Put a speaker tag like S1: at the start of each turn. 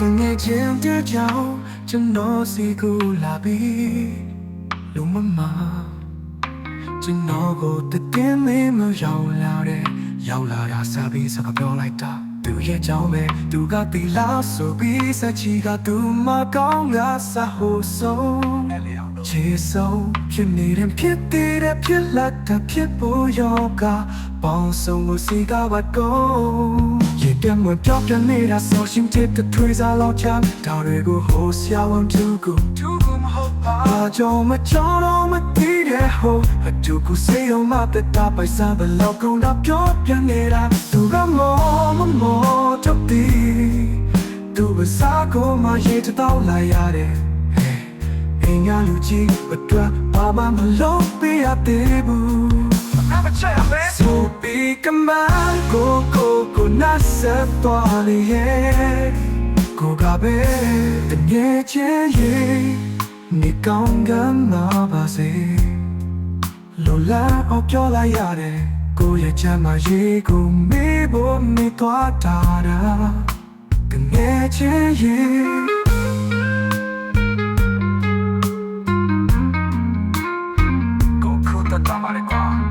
S1: တငယ်ချင်းတည်းကြောင့်ကျွန်တော်စီကိုလာပြီးလူမမကျွန်တော်ကိုတကယ်မင်းမရောက်လာတဲ့ရောက်လာတာစားပြီးစကားပြောလိုက်တာသူရဲ့ကြောင့်ပဲသူကတီလာဆိုပြီးစချီကသူမကောင်းကစားဟိုဆုံးချေဆုံးဖြစ်နေတဲ့ဖြစ်တဲ့ဖြစ်လက်တဲ့ဖြစ်ဖို့ရောကပေါင်းစုံကိုစီကဝတ်ကုန် ရေပြတ်မွေပြောပြနေတာဆိုရှင်တဲ့ထွေးစားလောက်ချမ်းတောင်တွေကိုဟိုဆရာဝန်သူကိုသူကိုမဟုတ်ပါဘာကြောင့်မကြောက်တော့မသိတဲ့ဟိုအတူကိုစေအောင်မတတ်တာပိုက်စားဘလောက်ကုန်တော့ပြောပြနေတာသူကမောမမောတော့ဒီသူကစားကိုမရေတောက်လိုက်ရတယ်အင်္ဂါလူကြီးအတွက်ဘာမှမလုပ်ပေးရသေးဘူးအမချ ရမယ်ဆိုပြီးကမန်ကိုကိုကိုနတ်ဆက်သွားလေရဲ့ကိုကပဲတငယ်ချင်းရဲ့နေကောင်းကမ်းမှာပါစေလိုလားအောင်ပြောလိုက်ရတယ်ကိုရဲ့ချမ်းမရေးကိုမေးဖို့မေးသွားတာတာတငယ်ချင်းရဲ့ကိုခုတတပါရ